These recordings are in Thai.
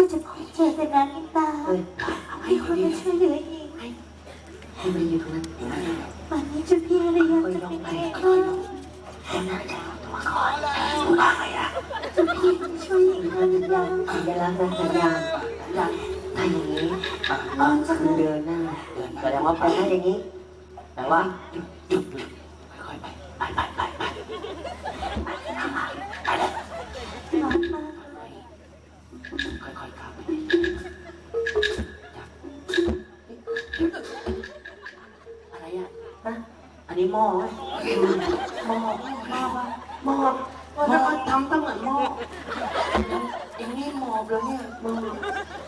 ก็จะพบเจตนาลิตาเฮ้ยให้คนมาช่วยเหลือเองให้มันอยู่ตรงนั้นวันนี้เจะพี่ระยะจะเป็นไงบ้างคนน่าจะเอาตัวก่อนอยู่บ้างไงอะเจะพี่จะช่วยหญิงคนหรือยังสัญลักษณ์นะสัญญาณถ้าอย่างนี้อะคือเดินหน้าแสดงว่าไปหน้าอย่างนี้แปลว่าหยุดหยุด อะไรอะฮะอันนี้หม้อไหมหม้อหม้อหม้อวะหม้อแล้วก็ทำตั้งเหมือนหม้ออย่างนี้หมอบแล้วเนี่ยมึง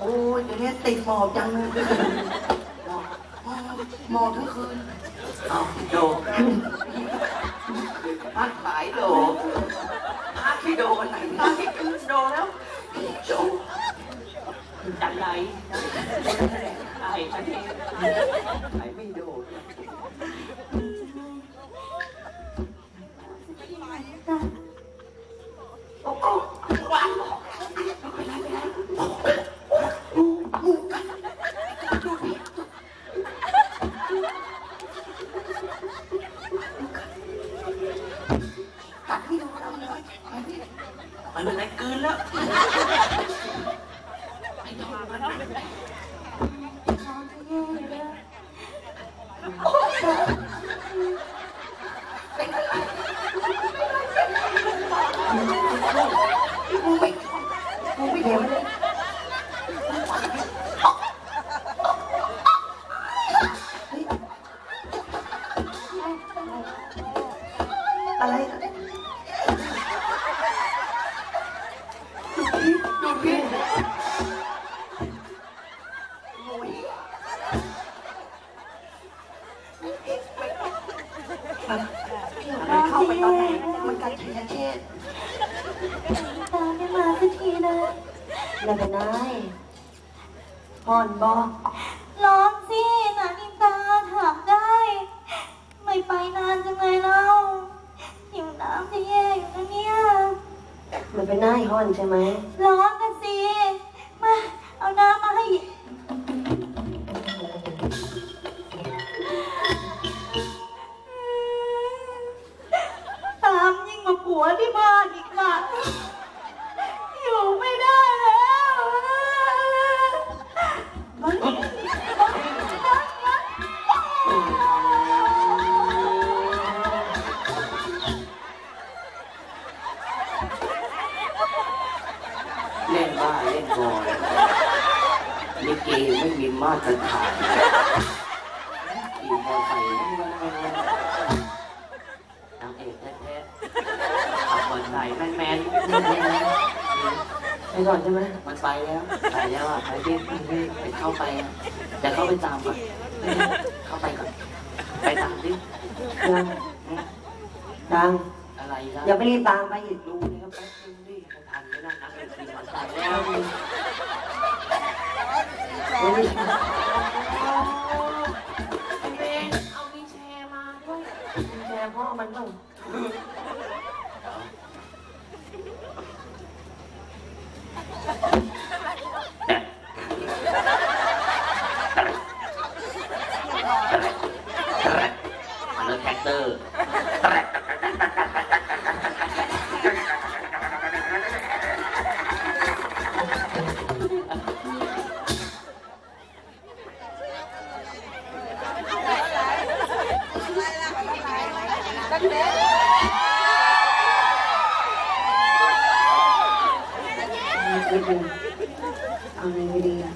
โอ้ยเดี๋ยวนี้ติดหมอบจังเลยหมอบหมอบทั้งคืนเอาโดพักขายโดพักที่โดวันไหนพักที่คืนโดแล้วโดจันไร ไอ้ฉันเองไอ้ไม่ดตาโอ้หว้าวไปไหนไปไหนกัดไม่โดนเอาเลยมันเป็นไรกลืนแล้วไม่โดนมัน น้องจะแย่อยู่แล้ว มึงไม่มึงไม่เห็นเลยอะไร ตอนไหนมันกัดแขนเชษตาไม่มาสักทีนะแล้วเป็นไงพ่อนบอกร้อนสินานิตาถามได้ ไม่ไปนานจังเลยเล่าหิวน้ำจะแย่อยู่นะเนี่ยมันเป็นหน้าห้อนใช่ไหมร้อนนะ วที่บ้านอีกค่ะอยู่ไม่ได้แล้วมันเล่นบ้าเล่นบอยลิเกไม่มีมาตรฐาน ๆขับมอไซค์แมนแมนไปก่อนใช่ไหมมันไปแล้วไปแล้วอะไปที่ไปเข้าไปอะจะเข้าไปตามก่อนเข้าไปก่อน ไปตามดิดังดังอะไรล่ะอย่าไปรีบตามไปอีกดูนี่ครับแป๊บนึงดิทันไม่ได้นักเป็นทีมันตายแล้วเฮ้ยเบนเอาวีแชร์มาด้วยแชร์พ่อมันต้อง มันรถแท็กเตอร์来来来来来来。Ito. Ang huli. Ang.